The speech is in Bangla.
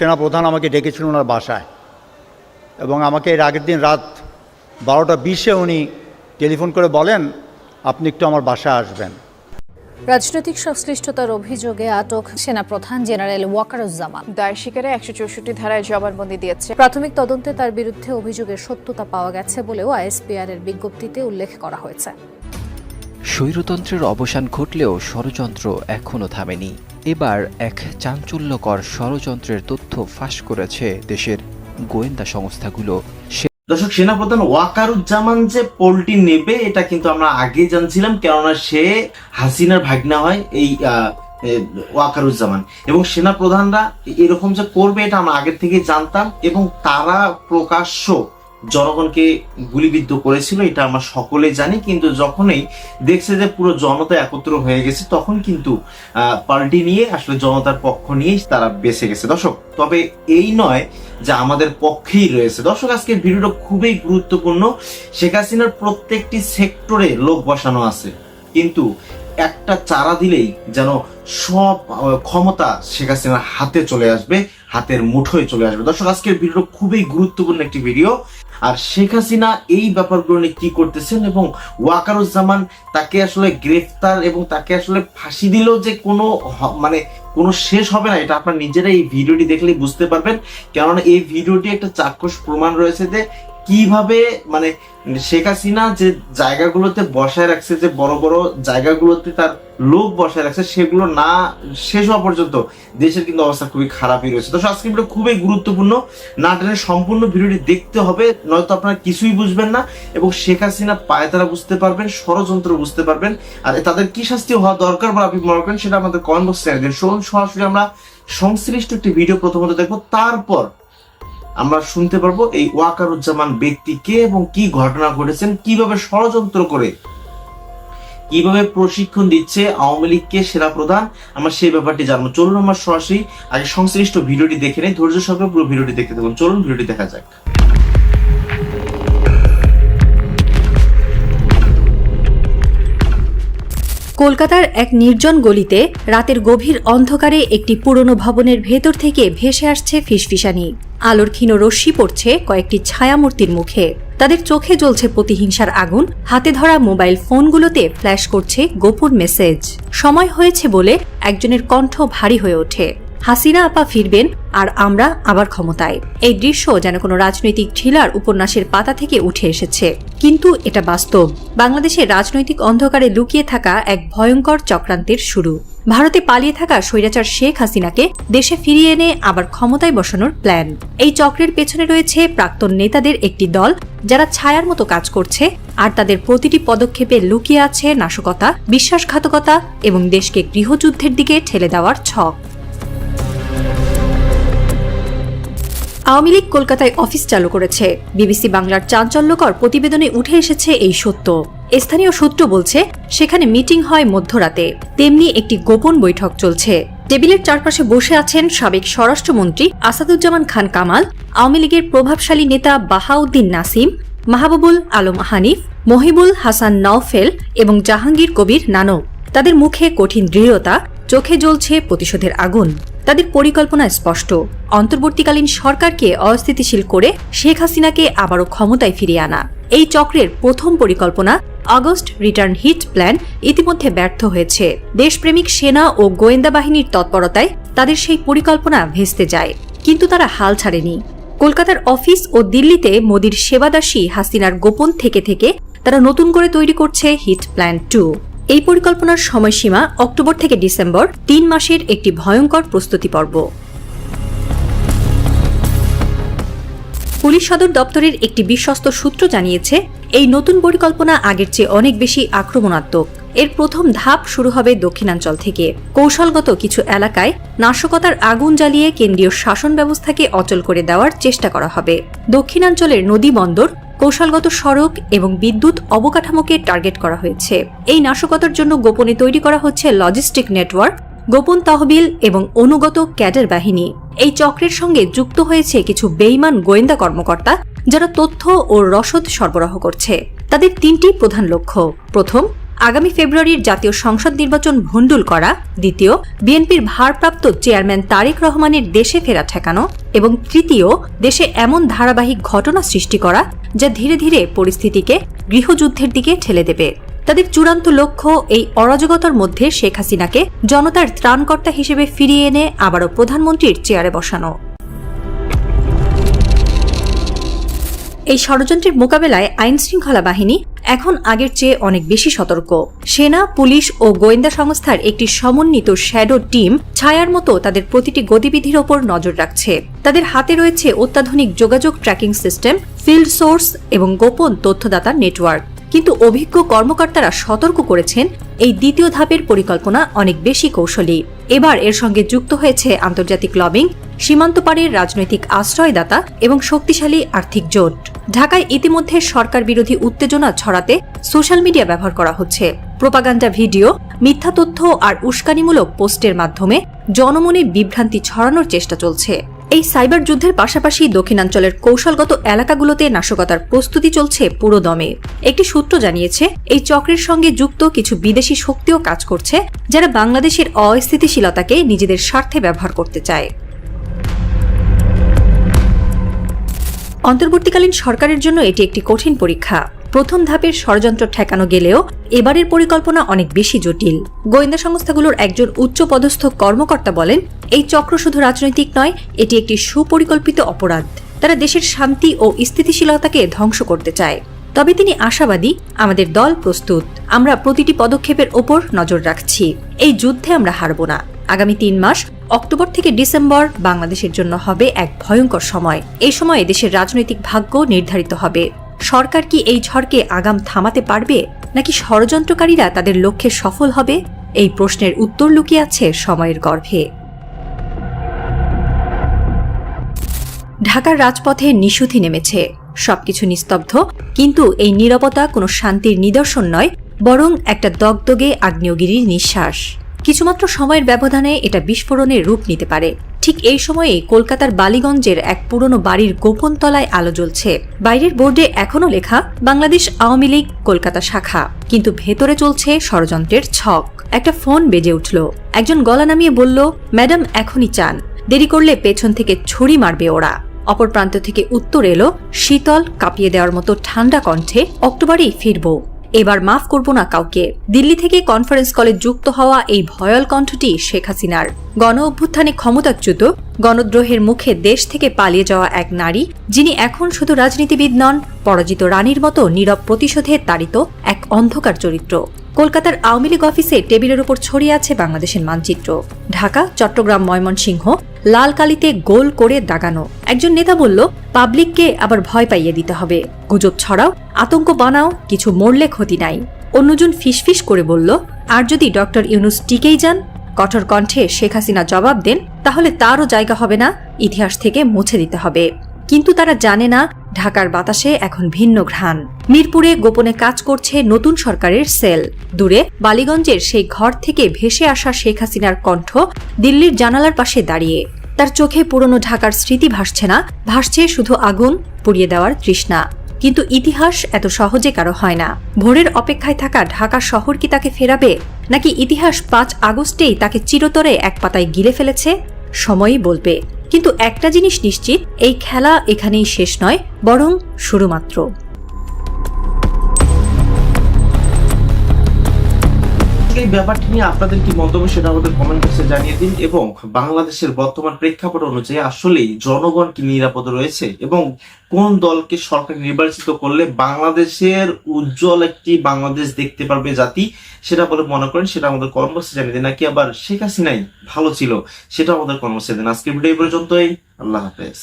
সেনাপ্রধান আমাকে ডেকেছিল ওনার বাসায়। এবং আমাকে এর আগের দিন রাত বারোটা বিশে উনি টেলিফোন করে বলেন আপনি একটু আমার বাসায় আসবেন। রাজনৈতিক সংশ্লিষ্টতার অভিযোগে আটক সেনাপ্রধান জেনারেল ওয়াকারুজ্জামান। দায় শিকারে একশো চৌষট্টি ধারায় জবানবন্দি দিয়েছে। প্রাথমিক তদন্তে তার বিরুদ্ধে অভিযোগের সত্যতা পাওয়া গেছে বলেও আইএসপিআর এর বিজ্ঞপ্তিতে উল্লেখ করা হয়েছে। স্বৈরতন্ত্রের অবসান ঘটলেও ষড়যন্ত্র এখনও থামেনি। এবার এক চাঞ্চল্যকর ষড়যন্ত্রের তথ্য ফাঁস করেছে দেশের গোয়েন্দা সংস্থাগুলো। দর্শক, সেনাপ্রধান ওয়াকারুজ্জামান যে পোলটি নেবে, এটা কিন্তু আমরা আগেই জানছিলাম, কেননা সে হাসিনার ভাগনা হয় এই ওয়াকারুজ্জামান। এবং সেনাপ্রধানরা এরকম যে করবে, এটা আমরা আগের থেকে জানতাম, এবং তারা প্রকাশ্য জনগণকে গুলিবিদ্ধ করেছিল, এটা আমরা সকলেই জানি, কিন্তু যখনই দেখছে যে পুরো জনতা একত্র হয়ে গেছে, তখন কিন্তু পাল্টি নিয়ে আসলে জনতার পক্ষ নিয়েই তারা বেঁচে গেছে। দর্শক, তবে এই নয় যে আমাদের পক্ষেই রয়েছে। দর্শক, আজকের ভিডিওটা খুবই গুরুত্বপূর্ণ। শেখ হাসিনার প্রত্যেকটি সেক্টরে লোক বসানো আছে, কিন্তু একটা চারা দিলেই যেন সব ক্ষমতা শেখ হাসিনার হাতে চলে আসবে, হাতের মুঠোয় চলে আসবে। দর্শক, আজকের ভিডিও খুবই গুরুত্বপূর্ণ একটি ভিডিও। আর শেখ হাসিনা এই ব্যাপারগুলো নিয়ে কি করতেছেন এবং ওয়াকারুজ্জামান তাকে আসলে গ্রেফতার এবং তাকে আসলে ফাঁসি দিলেও যে কোনো মানে কোনো শেষ হবে না, এটা আপনার নিজেরা এই ভিডিওটি দেখলেই বুঝতে পারবেন। কেননা এই ভিডিওটি একটা চাক্ষুষ প্রমাণ রয়েছে যে কীভাবে মানে শেখ হাসিনা যে জায়গাগুলোতে বসায় রাখছে, যে বড় বড় জায়গাগুলোতে তার লোক বসায় রাখছে, সেগুলো না, শেষ হওয়া পর্যন্ত দেশের কিন্তু অবস্থা খুবই খারাপই রয়েছে। তো আজকে ভিডিও খুবই গুরুত্বপূর্ণ। না টেনে সম্পূর্ণ ভিডিওটি দেখতে হবে, নয়তো আপনারা কিছুই বুঝবেন না এবং শেখ হাসিনা পায়ে তারা বুঝতে পারবেন, ষড়যন্ত্র বুঝতে পারবেন। আর তাদের কি শাস্তি হওয়া দরকার বলে আপনি মনে করেন, সেটা আমাদের কমেন্ট বক্সে জানিয়ে দিন। সরাসরি আমরা সংশ্লিষ্ট একটি ভিডিও প্রথমত দেখব, তারপর আমরা শুনতে পারব এই ওয়াকারুজ্জামান ব্যক্তি কে এবং কি ঘটনা ঘটেছেন, কীভাবে ষড়যন্ত্র করে, কীভাবে প্রশিক্ষণ দিচ্ছে আওয়ামী লীগকে সেরা প্রধান, আমরা সেই ব্যাপারটি জানব। চলুন আমরা সরাসরি আগে সংশ্লিষ্ট ভিডিওটি দেখে নেই, ধৈর্য সহকারে পুরো ভিডিওটি দেখতে থাকুন। চলুন ভিডিওটি দেখা যাক। কলকাতার এক নির্জন গলিতে রাতের গভীর অন্ধকারে একটি পুরনো ভবনের ভেতর থেকে ভেসে আসছে ফিসফিসানি। আলোর ক্ষীণ রশ্মি পড়ছে কয়েকটি ছায়ামূর্তির মুখে। তাদের চোখে জ্বলছে প্রতিহিংসার আগুন, হাতে ধরা মোবাইল ফোনগুলোতে ফ্ল্যাশ করছে গোপন মেসেজ। সময় হয়েছে বলে একজনের কণ্ঠ ভারী হয়ে ওঠে। হাসিনা আপা ফিরবেন আর আমরা আবার ক্ষমতায়। এই দৃশ্য যেন কোনো রাজনৈতিক থ্রিলার উপন্যাসের পাতা থেকে উঠে এসেছে। কিন্তু এটা বাস্তব। বাংলাদেশের রাজনৈতিক অন্ধকারে লুকিয়ে থাকা এক ভয়ঙ্কর চক্রান্তের শুরু। ভারতে পালিয়ে থাকা স্বৈরাচার শেখ হাসিনাকে দেশে ফিরিয়ে এনে আবার ক্ষমতায় বসানোর প্ল্যান। এই চক্রের পেছনে রয়েছে প্রাক্তন নেতাদের একটি দল, যারা ছায়ার মতো কাজ করছে আর তাদের প্রতিটি পদক্ষেপে লুকিয়ে আছে নাশকতা, বিশ্বাসঘাতকতা এবং দেশকে গৃহযুদ্ধের দিকে ঠেলে দেওয়ার ছক। আওয়ামী লীগ কলকাতায় অফিস চালু করেছে। বিবিসি বাংলার চাঞ্চল্যকর প্রতিবেদনে উঠে এসেছে এই সত্য। স্থানীয় সূত্র বলছে, সেখানে মিটিং হয় মধ্যরাতে। তেমনি একটি গোপন বৈঠক চলছে। টেবিলের চারপাশে বসে আছেন সাবেক স্বরাষ্ট্রমন্ত্রী আসাদুজ্জামান খান কামাল, আওয়ামী লীগের প্রভাবশালী নেতা বাহাউদ্দিন নাসিম, মাহবুবুল আলম হানিফ, মহিবুল হাসান নওফেল এবং জাহাঙ্গীর কবির নানক। তাদের মুখে কঠিন দৃঢ়তা চোখে জ্বলছে প্রতিশোধের আগুন। তাদের পরিকল্পনা স্পষ্ট। অন্তর্বর্তীকালীন সরকারকে অস্থিতিশীল করে শেখ হাসিনাকে আবারও ক্ষমতায় ফিরিয়ে আনা। এই চক্রের প্রথম পরিকল্পনা আগস্ট রিটার্ন হিট প্ল্যান ইতিমধ্যে ব্যর্থ হয়েছে। দেশপ্রেমিক সেনা ও গোয়েন্দা বাহিনীর তৎপরতায় তাদের সেই পরিকল্পনা ভেস্তে যায়। কিন্তু তারা হাল ছাড়েনি। কলকাতার অফিস ও দিল্লিতে মোদির সেবাদাসী হাসিনার গোপন থেকে থেকে তারা নতুন করে তৈরি করছে হিট প্ল্যান টু। এই পরিকল্পনার সময়সীমা অক্টোবর থেকে ডিসেম্বর, তিন মাসের একটি ভয়ঙ্কর প্রস্তুতি পর্ব। পুলিশ সদর দপ্তরের একটি বিশ্বস্ত সূত্র জানিয়েছে, এই নতুন পরিকল্পনা আগের চেয়ে অনেক বেশি আক্রমণাত্মক। এর প্রথম ধাপ শুরু হবে দক্ষিণাঞ্চল থেকে। কৌশলগত কিছু এলাকায় নাশকতার আগুন জ্বালিয়ে কেন্দ্রীয় শাসন ব্যবস্থাকে অচল করে দেওয়ার চেষ্টা করা হবে। দক্ষিণাঞ্চলের নদী বন্দর কৌশলগত সড়ক এবং বিদ্যুৎ অবকাঠামোকে টার্গেট করা হয়েছে। এই নাশকতার জন্য গোপনে তৈরি করা হচ্ছে লজিস্টিক নেটওয়ার্ক, গোপন তহবিল এবং অনুগত ক্যাডার বাহিনী। এই চক্রের সঙ্গে যুক্ত হয়েছে কিছু বেইমান গোয়েন্দা কর্মকর্তা, যারা তথ্য ও রসদ সরবরাহ করছে। তাদের তিনটি প্রধান লক্ষ্য। প্রথম আগামী ফেব্রুয়ারির জাতীয় সংসদ নির্বাচন ভণ্ডুল করা, দ্বিতীয়, বিএনপির ভারপ্রাপ্ত চেয়ারম্যান তারেক রহমানের দেশে ফেরা ঠেকানো এবং তৃতীয়, দেশে এমন ধারাবাহিক ঘটনা সৃষ্টি করা যা ধীরে ধীরে পরিস্থিতিকে গৃহযুদ্ধের দিকে ঠেলে দেবে। তাদের চূড়ান্ত লক্ষ্য এই অরাজকতার মধ্যে শেখ হাসিনাকে জনতার ত্রাণকর্তা হিসেবে ফিরিয়ে এনে আবারও প্রধানমন্ত্রীর চেয়ারে বসানো। এই ষড়যন্ত্রের মোকাবেলায় আইন শৃঙ্খলা বাহিনী এখন আগের চেয়ে অনেক বেশি সতর্ক। সেনা, পুলিশ ও গোয়েন্দা সংস্থার একটি সমন্বিত শ্যাডো টিম ছায়ার মতো তাদের প্রতিটি গতিবিধির ওপর নজর রাখছে। তাদের হাতে রয়েছে অত্যাধুনিক যোগাযোগ ট্র্যাকিং সিস্টেম, ফিল্ড সোর্স এবং গোপন তথ্যদাতা নেটওয়ার্ক। কিন্তু অভিজ্ঞ কর্মকর্তারা সতর্ক করেছেন, এই দ্বিতীয় ধাপের পরিকল্পনা অনেক বেশি কৌশলী। এবার এর সঙ্গে যুক্ত হয়েছে আন্তর্জাতিক লবিং সীমান্ত পাড়ের রাজনৈতিক আশ্রয়দাতা এবং শক্তিশালী আর্থিক জোট। ঢাকায় ইতিমধ্যে সরকার বিরোধী উত্তেজনা ছড়াতে সোশ্যাল মিডিয়া ব্যবহার করা হচ্ছে। প্রোপাগান্ডা ভিডিও, মিথ্যা তথ্য আর উস্কানিমূলক পোস্টের মাধ্যমে জনমনে বিভ্রান্তি ছড়ানোর চেষ্টা চলছে। এই সাইবার যুদ্ধের পাশাপাশি দক্ষিণাঞ্চলের কৌশলগত এলাকাগুলোতে নাশকতার প্রস্তুতি চলছে পুরো দমে। একটি সূত্র জানিয়েছে, এই চক্রের সঙ্গে যুক্ত কিছু বিদেশি শক্তিও কাজ করছে, যারা বাংলাদেশের অস্থিতিশীলতাকে নিজেদের স্বার্থে ব্যবহার করতে চায়। অন্তর্বর্তীকালীন সরকারের জন্য এটি একটি কঠিন পরীক্ষা। প্রথম ধাপের ষড়যন্ত্র ঠেকানো গেলেও এবারের পরিকল্পনা অনেক বেশি জটিল। গোয়েন্দা সংস্থাগুলোর একজন উচ্চপদস্থ কর্মকর্তা বলেন, এই চক্র শুধু রাজনৈতিক নয়, এটি একটি সুপরিকল্পিত অপরাধ। তারা দেশের শান্তি ও স্থিতিশীলতাকে ধ্বংস করতে চায়। তবে তিনি আশাবাদী, আমাদের দল প্রস্তুত। আমরা প্রতিটি পদক্ষেপের ওপর নজর রাখছি। এই যুদ্ধে আমরা হারব না। আগামী তিন মাস, অক্টোবর থেকে ডিসেম্বর, বাংলাদেশের জন্য হবে এক ভয়ঙ্কর সময়। এই সময়ে দেশের রাজনৈতিক ভাগ্য নির্ধারিত হবে। সরকার কি এই ঝড়কে আগাম থামাতে পারবে? নাকি ষড়যন্ত্রকারীরা তাদের লক্ষ্যে সফল হবে? এই প্রশ্নের উত্তর লুকিয়ে আছে সময়ের গর্ভে। ঢাকার রাজপথে নিশুথি নেমেছে। সবকিছু নিস্তব্ধ, কিন্তু এই নীরবতা কোনো শান্তির নিদর্শন নয়, বরং একটা দগদগে আগ্নেয়গিরির নিঃশ্বাস। কিছুমাত্র সময়ের ব্যবধানে এটা বিস্ফোরণের রূপ নিতে পারে। ঠিক এই সময়ে কলকাতার বালিগঞ্জের এক পুরনো বাড়ির গোপন তলায় আলো জ্বলছে। বাইরের বোর্ডে এখনও লেখা, বাংলাদেশ আওয়ামী লীগ, কলকাতা শাখা। কিন্তু ভেতরে চলছে ষড়যন্ত্রের ছক। একটা ফোন বেজে উঠল। একজন গলা নামিয়ে বলল, ম্যাডাম, এখনই চান। দেরি করলে পেছন থেকে ছুরি মারবে ওরা। অপর প্রান্ত থেকে উত্তর এলো, শীতল কাঁপিয়ে দেওয়ার মতো ঠান্ডা কণ্ঠে অক্টোবরেই ফিরব। এবার মাফ করব না কাউকে। দিল্লি থেকে কনফারেন্স কলে যুক্ত হওয়া এই ভয়াল কণ্ঠটি শেখ হাসিনার। গণ অভ্যুত্থানে ক্ষমতাচ্যুত, গণদ্রোহের মুখে দেশ থেকে পালিয়ে যাওয়া এক নারী, যিনি এখন শুধু রাজনীতিবিদ নন, পরাজিত রানীর মতো নীরব প্রতিশোধে তাড়িত এক অন্ধকার চরিত্র। কলকাতার আওয়ামী লীগ অফিসে টেবিলের উপর ছড়িয়ে আছে বাংলাদেশের মানচিত্র। ঢাকা, চট্টগ্রাম, ময়মনসিংহ লাল কালিতে গোল করে দাগানো। একজন নেতা বলল, পাবলিককে আবার ভয় পাইয়ে দিতে হবে। গুজব ছড়াও, আতঙ্ক বানাও, কিছু মরলে ক্ষতি নাই। অন্যজন ফিসফিস করে বলল, আর যদি ডক্টর ইউনুস টিকেই যান, কঠোর কণ্ঠে শেখ হাসিনা জবাব দেন, তাহলে তারও জায়গা হবে না, ইতিহাস থেকে মুছে দিতে হবে। কিন্তু তারা জানে না ঢাকার বাতাসে এখন ভিন্ন ঘ্রাণ। মিরপুরে গোপনে কাজ করছে নতুন সরকারের সেল। দূরে বালিগঞ্জের সেই ঘর থেকে ভেসে আসা শেখ হাসিনার কণ্ঠ দিল্লির জানালার পাশে দাঁড়িয়ে। তার চোখে পুরনো ঢাকার স্মৃতি ভাসছে না, ভাসছে শুধু আগুন পুড়িয়ে দেওয়ার তৃষ্ণা। কিন্তু ইতিহাস এত সহজে কারও হয় না। ভোরের অপেক্ষায় থাকা ঢাকা শহর কি তাকে ফেরাবে, নাকি ইতিহাস পাঁচ আগস্টেই তাকে চিরতরে এক পাতায় গিলে ফেলেছে? সময়ই বলবে। কিন্তু একটা জিনিস নিশ্চিত এই খেলা এখানেই শেষ নয় বরং শুরু এই ব্যাপারটি নিয়ে আপনাদের কি মন্তব্য সেটা আমাদের কমেন্ট বক্সে জানিয়ে দিন এবং বাংলাদেশের বর্তমান প্রেক্ষাপট অনুযায়ী আসলেই জনগণ কি নিরাপদ রয়েছে এবং কোন দলকে সরকার নির্বাচিত করলে বাংলাদেশের উজ্জ্বল একটি বাংলাদেশ দেখতে পারবে জাতি, সেটা বলে মনে করেন, সেটা আমাদের কমেন্ট জানিয়ে দিন। নাকি আবার শেখ হাসিনাই ভালো ছিল সেটা আমাদের কমেন্ট দিন। আজকের ভিডিও পর্যন্তই। আল্লাহ হাফেজ।